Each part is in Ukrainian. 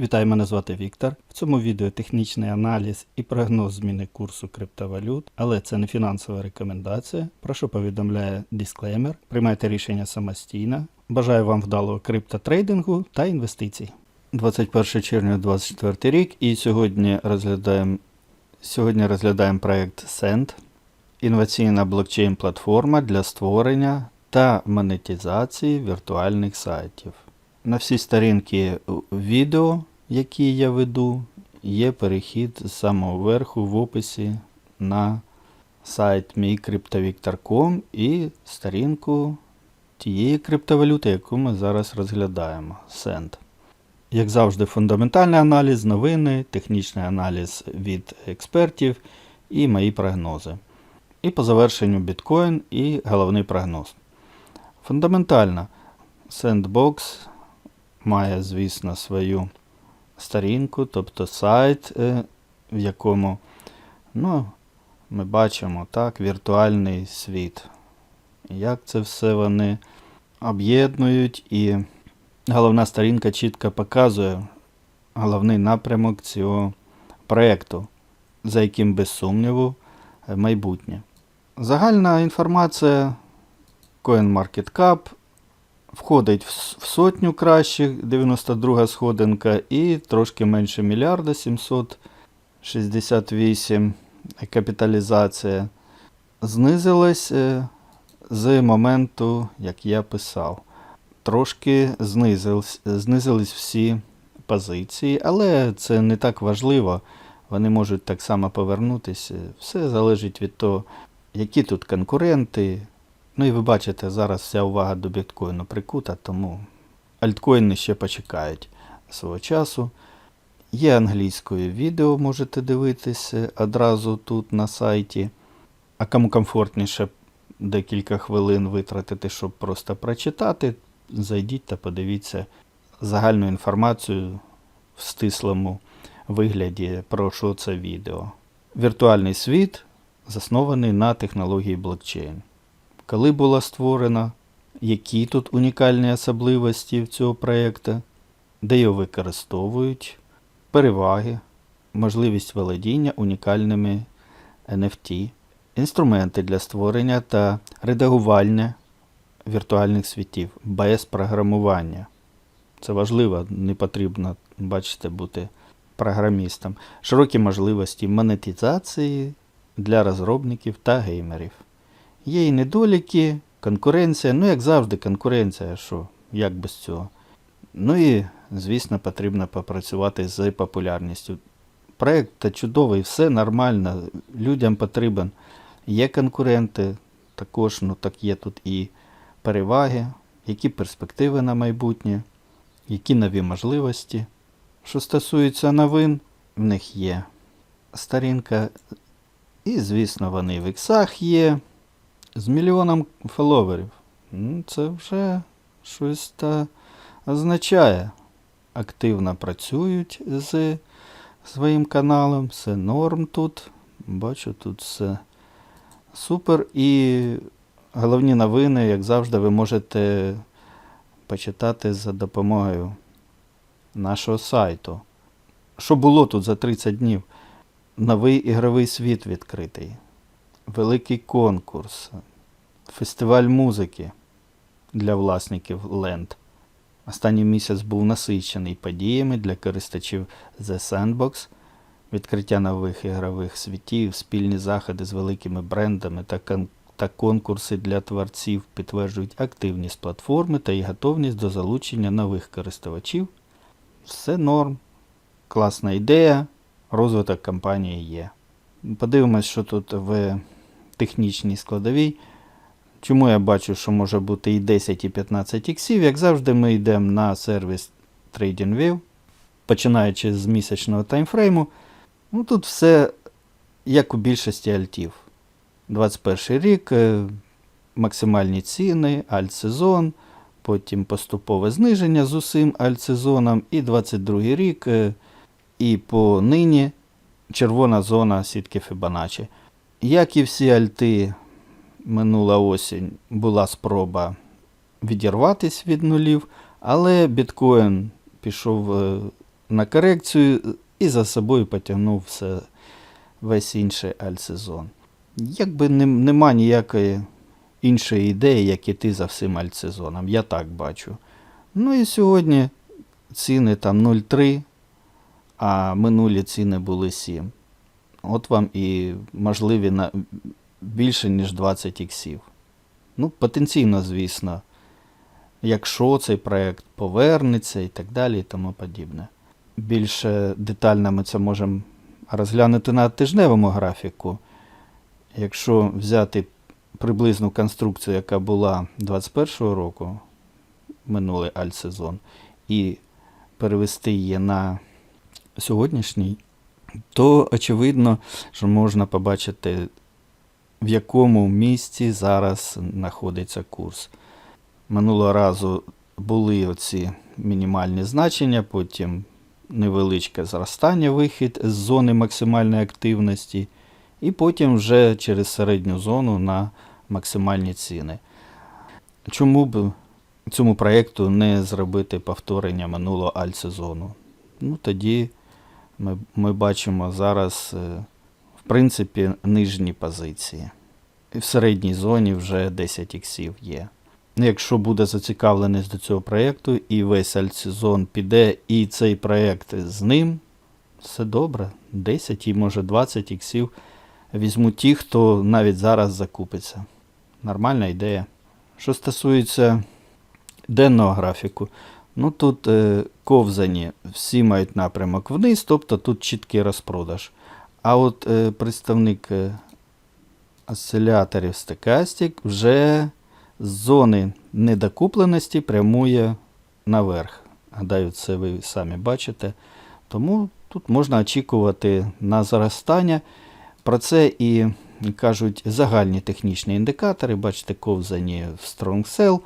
Вітаю, мене звати Віктор. В цьому відео технічний аналіз і прогноз зміни курсу криптовалют, але це не фінансова рекомендація. Про що повідомляє дисклеймер. Приймайте рішення самостійно. Бажаю вам вдалого криптотрейдингу та інвестицій. 21 червня 2024 рік і сьогодні розглядаємо, сьогодні розглядаємо проект Send, інноваційна блокчейн-платформа для створення та монетизації віртуальних сайтів. На всі сторінки відео, які я веду, є перехід з самого верху в описі на сайт мійкриптовіктор.com і сторінку тієї криптовалюти, яку ми зараз розглядаємо Send. Як завжди, фундаментальний аналіз, новини, технічний аналіз від експертів і мої прогнози. І по завершенню біткоін і головний прогноз. Фундаментально, Sandbox має, звісно, свою сторінку, тобто сайт, е, в якому ну, ми бачимо так, віртуальний світ. Як це все вони об'єднують, і головна сторінка чітко показує головний напрямок цього проєкту, за яким, без сумніву, майбутнє. Загальна інформація CoinMarketCap входить в сотню кращих, 92 сходинка, і трошки менше мільярда, 768 капіталізація. Знизилась е, з моменту, як я писав. Трошки знизились, знизились всі позиції, але це не так важливо. Вони можуть так само повернутися. Все залежить від того, які тут конкуренти, Ну і ви бачите, зараз вся увага до біткоїну прикута, тому альткоїни ще почекають свого часу. Є англійською відео, можете дивитися одразу тут на сайті. А кому комфортніше декілька хвилин витратити, щоб просто прочитати, зайдіть та подивіться загальну інформацію в стислому вигляді про що це відео. Віртуальний світ заснований на технології блокчейн коли була створена, які тут унікальні особливості в цього проєкту, де його використовують, переваги, можливість володіння унікальними NFT, інструменти для створення та редагування віртуальних світів без програмування. Це важливо, не потрібно, бачите, бути програмістом. Широкі можливості монетизації для розробників та геймерів. Є і недоліки, конкуренція, ну, як завжди, конкуренція, що, як без цього. Ну і, звісно, потрібно попрацювати з популярністю. Проєкт чудовий, все нормально, людям потрібен. Є конкуренти, також ну, так є тут і переваги, які перспективи на майбутнє, які нові можливості. Що стосується новин, в них є сторінка, і, звісно, вони в іксах є з мільйоном фоловерів. Ну, Це вже щось та означає. Активно працюють з своїм каналом, все норм тут. Бачу, тут все супер. І головні новини, як завжди, ви можете почитати за допомогою нашого сайту. Що було тут за 30 днів? Новий ігровий світ відкритий великий конкурс, фестиваль музики для власників Ленд. Останній місяць був насичений подіями для користувачів The Sandbox, відкриття нових ігрових світів, спільні заходи з великими брендами та, та конкурси для творців підтверджують активність платформи та її готовність до залучення нових користувачів. Все норм, класна ідея, розвиток компанії є. Подивимось, що тут в технічній складовій. Чому я бачу, що може бути і 10, і 15 іксів. Як завжди, ми йдемо на сервіс TradingView, починаючи з місячного таймфрейму. Ну, тут все як у більшості альтів. 21 рік, е, максимальні ціни, альт-сезон, потім поступове зниження з усім альт-сезоном, і 22 рік, е, і по нині червона зона сітки Фібоначчі. Як і всі альти, минула осінь була спроба відірватися від нулів, але біткоін пішов е, на корекцію і за собою потягнув все, весь інший альтсезон. Якби не, нема ніякої іншої ідеї, як іти за всім альтсезоном. Я так бачу. Ну і сьогодні ціни там 0,3, а минулі ціни були 7. От вам і можливі на більше, ніж 20 іксів. Ну, потенційно, звісно, якщо цей проект повернеться і так далі, і тому подібне. Більше детально ми це можемо розглянути на тижневому графіку. Якщо взяти приблизну конструкцію, яка була 21-го року, минулий альтсезон, і перевести її на сьогоднішній, то очевидно, що можна побачити, в якому місці зараз знаходиться курс. Минулого разу були оці мінімальні значення, потім невеличке зростання, вихід з зони максимальної активності, і потім вже через середню зону на максимальні ціни. Чому б цьому проєкту не зробити повторення минулого альтсезону? Ну, тоді ми, ми бачимо зараз, е, в принципі, нижні позиції. В середній зоні вже 10 іксів є. Ну, Якщо буде зацікавленість до цього проєкту, і весь альтсезон піде, і цей проєкт з ним, все добре. 10 і може 20 іксів візьмуть ті, хто навіть зараз закупиться. Нормальна ідея. Що стосується денного графіку, ну тут е, ковзані всі мають напрямок вниз, тобто тут чіткий розпродаж. А от е, представник е, осциляторів Stochastic вже з зони недокупленості прямує наверх. Гадаю, це ви самі бачите. Тому тут можна очікувати на зростання. Про це і кажуть загальні технічні індикатори. Бачите, ковзані в Strong Sell,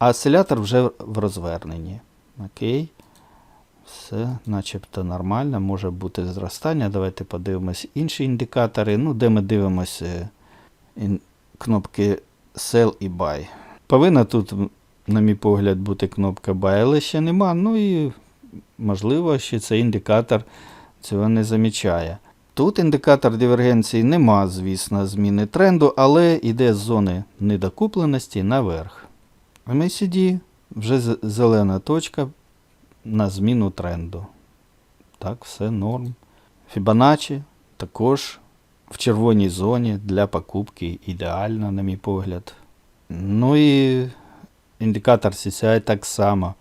а вже в розверненні. Окей. Все, начебто нормально, може бути зростання. Давайте подивимось інші індикатори. Ну, де ми дивимося ін- кнопки Sell і Buy. Повинна тут, на мій погляд, бути кнопка Buy, але ще нема. Ну і можливо, ще цей індикатор цього не замічає. Тут індикатор дивергенції нема, звісно, зміни тренду, але йде з зони недокупленості наверх. MACD вже зелена точка на зміну тренду. Так, все норм. Fibonacci також в червоній зоні для покупки ідеально, на мій погляд. Ну і індикатор CCI так само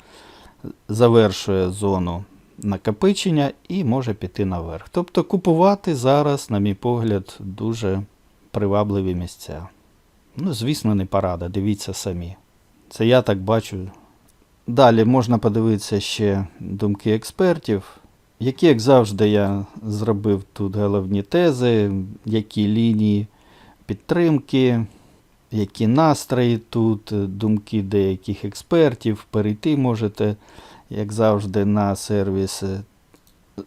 завершує зону накопичення і може піти наверх. Тобто купувати зараз, на мій погляд, дуже привабливі місця. Ну, звісно, не порада, дивіться самі. Це я так бачу. Далі можна подивитися ще думки експертів, які, як завжди, я зробив тут головні тези, які лінії підтримки, які настрої тут, думки деяких експертів. Перейти можете, як завжди, на сервіс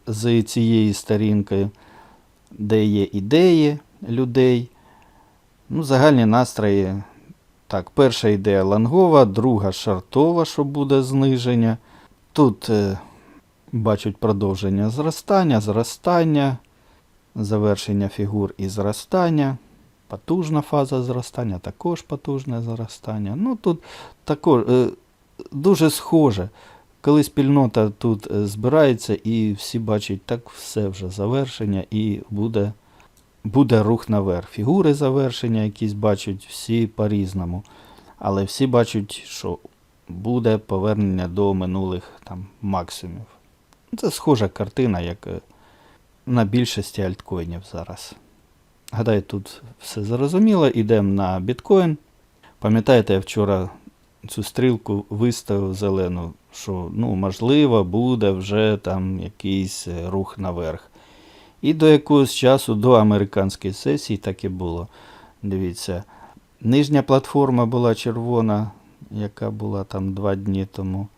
з цією сторінкою, де є ідеї людей. Ну, загальні настрої. Так, перша ідея лонгова, друга шартова, що буде зниження. Тут е, бачать продовження зростання, зростання, завершення фігур і зростання. Потужна фаза зростання, також потужне зростання. Ну тут також е, дуже схоже. Коли спільнота тут е, збирається і всі бачать, так все вже завершення і буде, буде рух наверх. Фігури завершення якісь бачать всі по-різному. Але всі бачать, що буде повернення до минулих там, максимумів. Це схожа картина, як е, на більшості альткоїнів зараз. Гадаю, тут все зрозуміло. Ідемо на біткоін. Пам'ятаєте, я вчора цю стрілку виставив зелену, що ну, можливо буде вже там якийсь е, рух наверх. І до якогось часу, до американської сесії, так і було. Дивіться, нижня платформа була червона, яка була там два дні тому.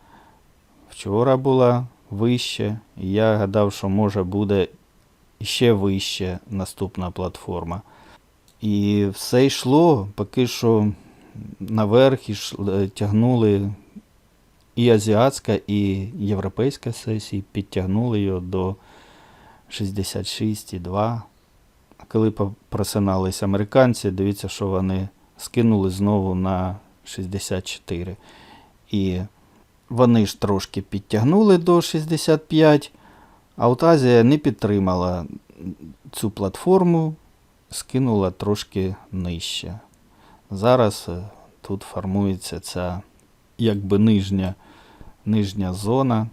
Вчора була вище. І я гадав, що може буде ще вище наступна платформа. І все йшло, поки що наверх ішли, тягнули і азіатська, і європейська сесії підтягнули його до 66,2. Коли просинались американці, дивіться, що вони скинули знову на 64. І вони ж трошки підтягнули до 65, а от Азія не підтримала цю платформу, скинула трошки нижче. Зараз е, тут формується ця якби нижня, нижня зона.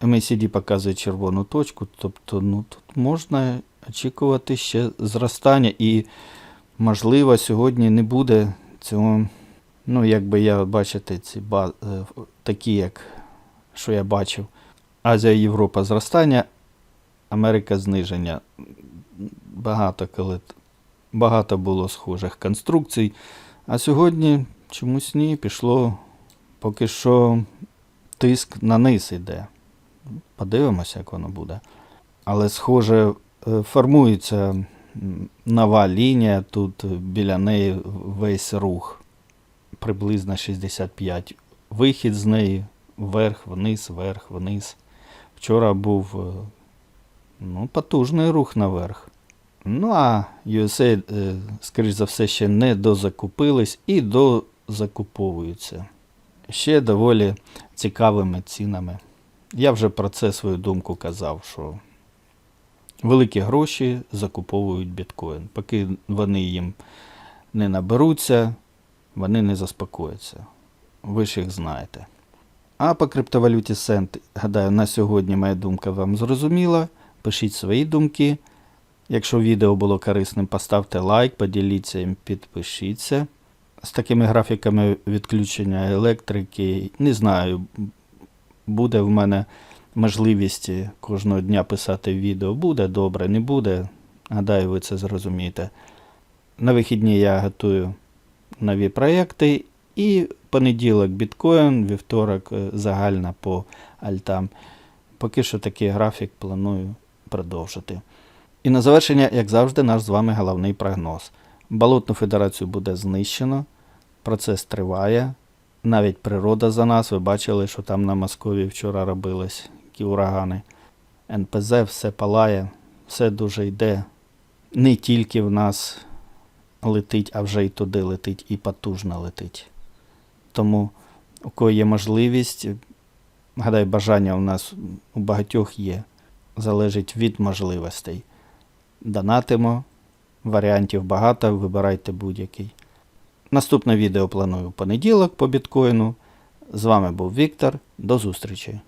MACD показує червону точку, тобто ну, тут можна очікувати ще зростання і, можливо, сьогодні не буде цього. Ну, якби я, бачите, ці ба- е, такі, як що я бачив. Азія, Європа зростання, Америка зниження. Багато коли багато було схожих конструкцій. А сьогодні чомусь ні, пішло поки що тиск на низ іде. Подивимося, як воно буде. Але, схоже, е, формується нова лінія, тут е, біля неї весь рух приблизно 65. Вихід з неї вверх, вниз, вверх, вниз. Вчора був е, ну, потужний рух наверх. Ну а USA, скоріш за все, ще не дозакупились і дозакуповуються. Ще доволі цікавими цінами. Я вже про це свою думку казав, що великі гроші закуповують біткоін. Поки вони їм не наберуться, вони не заспокояться. Ви ж їх знаєте. А по криптовалюті Сент, гадаю, на сьогодні моя думка вам зрозуміла. Пишіть свої думки. Якщо відео було корисним, поставте лайк, поділіться їм, підпишіться. З такими графіками відключення електрики, не знаю, буде в мене можливість кожного дня писати відео. Буде добре, не буде. Гадаю, ви це зрозумієте. На вихідні я готую нові проекти. І понеділок біткоін, вівторок е, загальна по альтам. Поки що такий графік планую продовжити. І на завершення, як завжди, наш з вами головний прогноз. Балотну федерацію буде знищено, процес триває. Навіть природа за нас, ви бачили, що там на Москові вчора робились які урагани. НПЗ все палає, все дуже йде. Не тільки в нас летить, а вже й туди летить, і потужно летить. Тому, у кого є можливість, гадаю, бажання у нас у багатьох є, залежить від можливостей. Донатимо, варіантів багато, вибирайте будь-який. Наступне відео планую в понеділок по біткоїну. З вами був Віктор. До зустрічі!